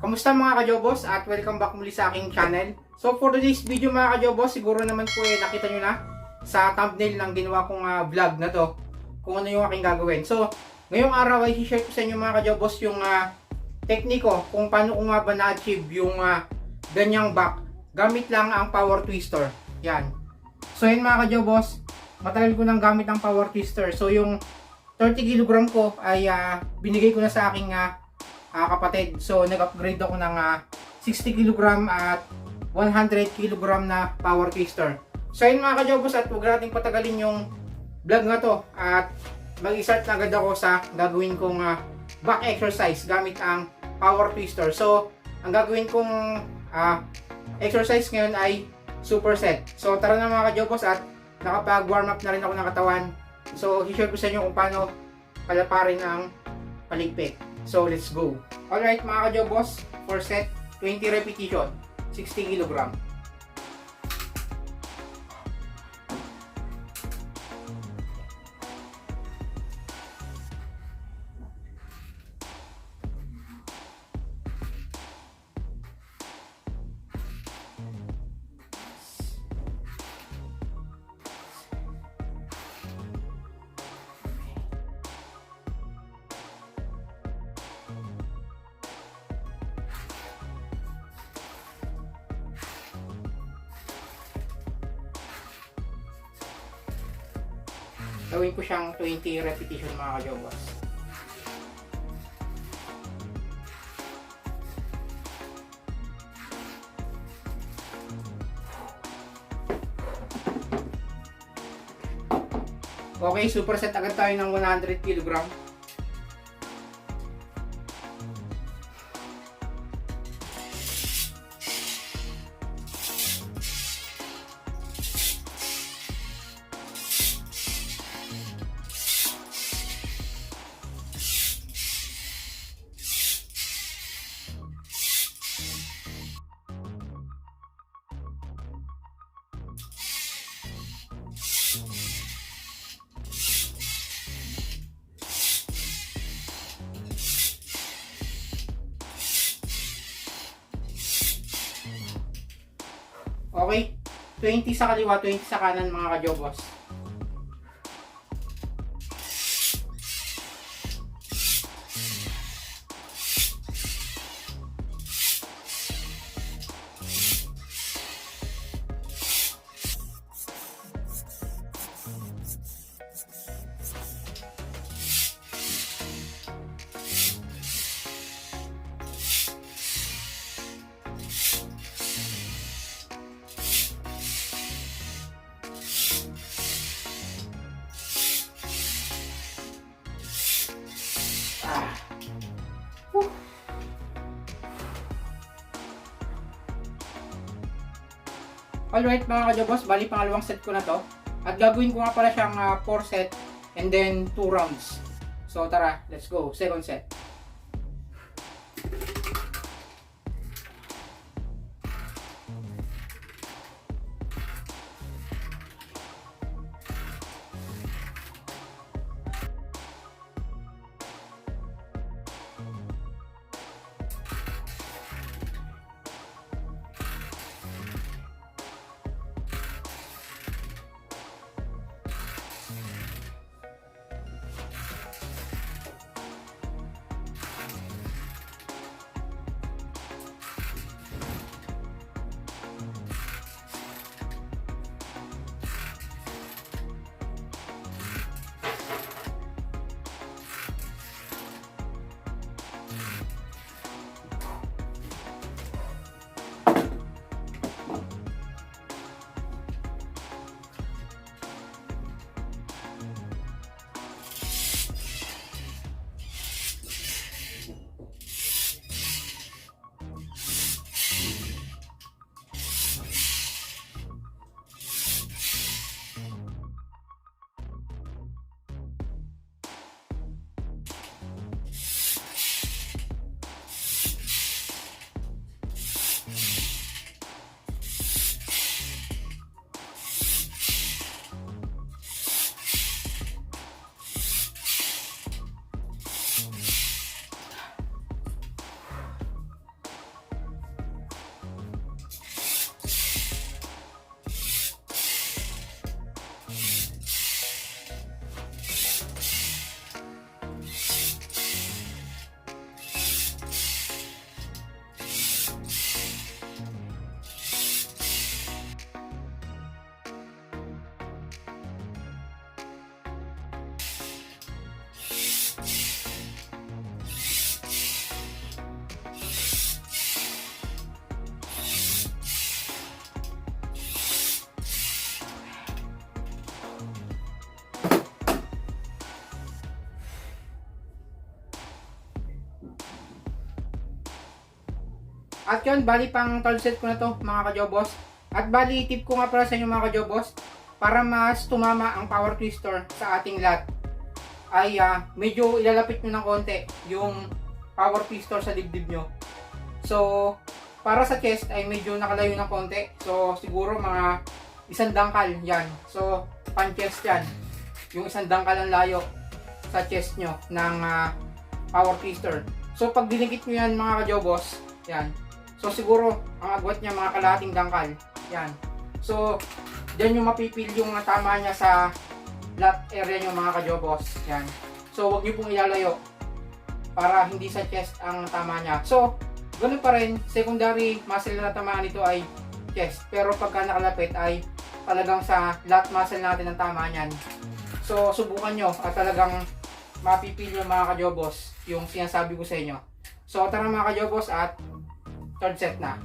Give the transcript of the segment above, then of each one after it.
Kamusta mga kajobos at welcome back muli sa aking channel. So for today's video mga kajobos, siguro naman po eh nakita nyo na sa thumbnail ng ginawa kong ah, vlog na to kung ano yung aking gagawin. So ngayong araw ay share ko sa inyo mga kajobos yung ah, tekniko kung paano ko nga ba na-achieve yung ah, ganyang back gamit lang ang power twister. Yan. So yun mga kajobos, matagal ko nang gamit ang power twister. So yung 30 kg ko ay ah, binigay ko na sa aking ah, ah, kapatid. So, nag-upgrade ako ng ah, 60 kg at 100 kg na power twister. So, yun mga kajobos at huwag nating patagalin yung vlog na to at mag-start na agad ako sa gagawin kong ah, back exercise gamit ang power twister. So, ang gagawin kong ah, exercise ngayon ay superset. So, tara na mga kajobos at nakapag-warm up na rin ako ng katawan. So, i-share ko sa inyo kung paano palaparin ang paligpit. So, let's go. Alright mga kajobos, for set, 20 repetition, 60 kg. Gawin ko siyang 20 repetition mga kajobos. Okay, superset agad tayo ng 100 kg. Okay? 20 sa kaliwa, 20 sa kanan mga kajobos. Alright mga kajobos, bali pangalawang set ko na to. At gagawin ko nga pala siyang 4 set and then 2 rounds. So tara, let's go. Second set. At yun, bali pang third set ko na to mga kajobos. At bali tip ko nga pala sa inyo mga kajobos, para mas tumama ang power twister sa ating lat, ay ah, medyo ilalapit nyo ng konti yung power twister sa dibdib nyo. So, para sa chest ay medyo nakalayo ng konti. So, siguro mga isang dangkal yan. So, pan chest yan. Yung isang dangkal ang layo sa chest nyo ng ah, power twister. So, pag dinikit nyo yan mga kajobos, yan. So, siguro, ang agwat niya mga kalahating dangkal. Yan. So, dyan yung mapipil yung tama niya sa lat area nyo mga kajobos. Yan. So, wag nyo pong ilalayo para hindi sa chest ang tama niya. So, ganun pa rin, secondary muscle na tamaan nito ay chest. Pero pagka nakalapit ay talagang sa lat muscle natin ang tama niyan. So, subukan nyo at talagang mapipil yung mga kajobos yung sinasabi ko sa inyo. So, tara mga kajobos at third set na.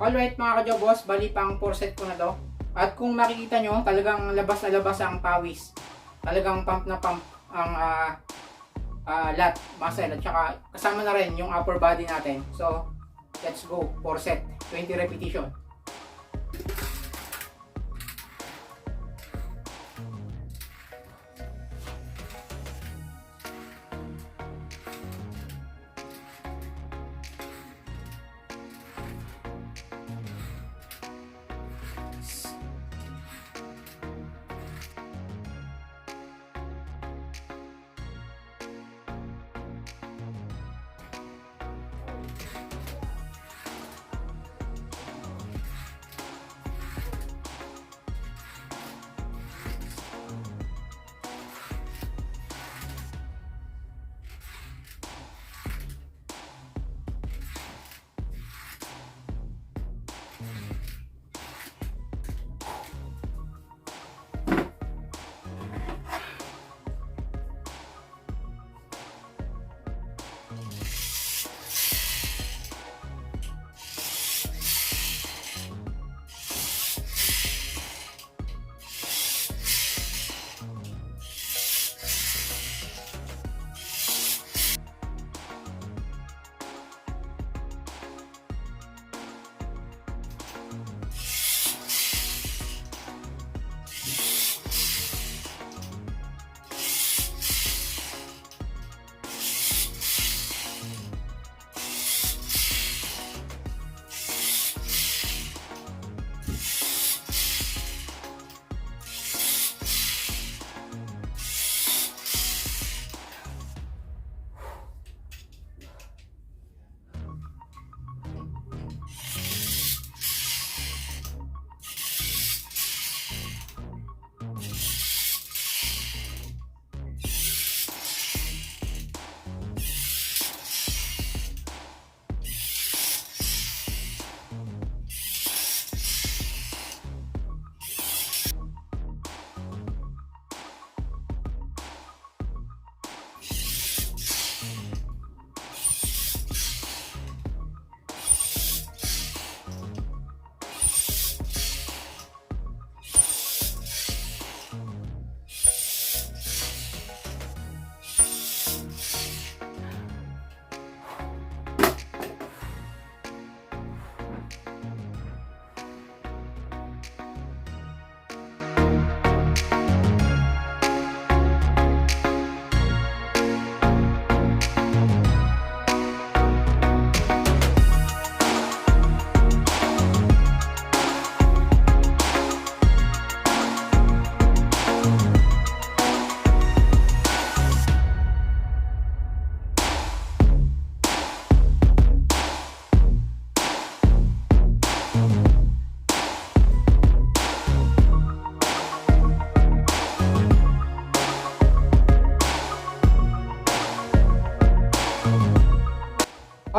Alright mga kajobos, bali pang 4 set ko na to. At kung makikita nyo, talagang labas na labas ang pawis. Talagang pump na pump ang ah, ah, lat, muscle, at saka kasama na rin yung upper body natin. So, let's go, 4 set, 20 repetition.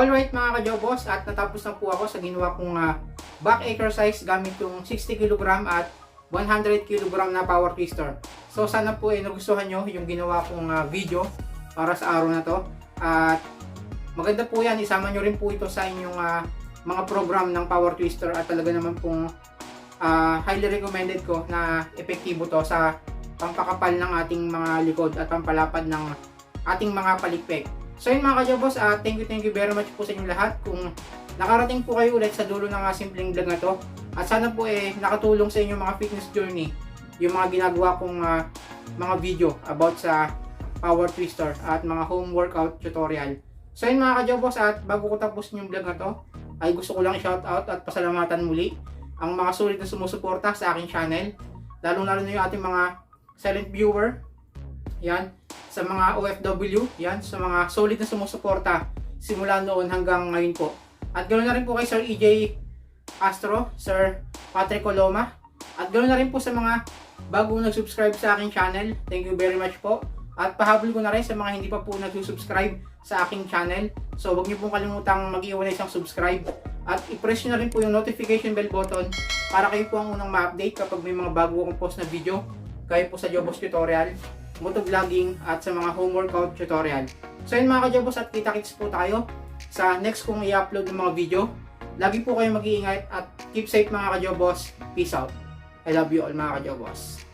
Alright mga kajobos, at natapos na po ako sa ginawa kong ah, back exercise gamit yung 60 kg at 100 kg na power twister. So sana po ay nagustuhan nyo yung ginawa kong ah, video para sa araw na to. At maganda po yan, isama nyo rin po ito sa inyong ah, mga program ng power twister at talaga naman pong ah, highly recommended ko na epektibo to sa pampakapal ng ating mga likod at pampalapad ng ating mga palikpik. So yun mga kajobos, ah thank you thank you very much po sa inyo lahat. Kung nakarating po kayo ulit sa dulo ng ah, simpleng vlog na to at sana po eh nakatulong sa inyo mga fitness journey yung mga ginagawa kong ah, mga video about sa power twister at mga home workout tutorial. So yun mga kajobos at bago ko tapos yung vlog na to ay gusto ko lang i-shout out at pasalamatan muli ang mga sulit na sumusuporta sa aking channel. Lalong lalo na yung ating mga silent viewer. Yan sa mga OFW, yan, sa mga solid na sumusuporta simula noon hanggang ngayon po. At ganoon na rin po kay Sir EJ Astro, Sir Patrick Coloma, at ganoon na rin po sa mga bagong nag-subscribe sa aking channel. Thank you very much po. At pahabol ko na rin sa mga hindi pa po nag-subscribe sa aking channel. So huwag niyo pong kalimutang mag-iwan na isang subscribe. At i-press na rin po yung notification bell button para kayo po ang unang ma-update kapag may mga bago akong post na video. Kayo po sa Jobos Tutorial motovlogging at sa mga home workout tutorial. So yun mga kajobos at kita-kits po tayo sa next kong i-upload ng mga video. Lagi po kayo mag-iingat at keep safe mga kajobos. Peace out. I love you all mga kajobos.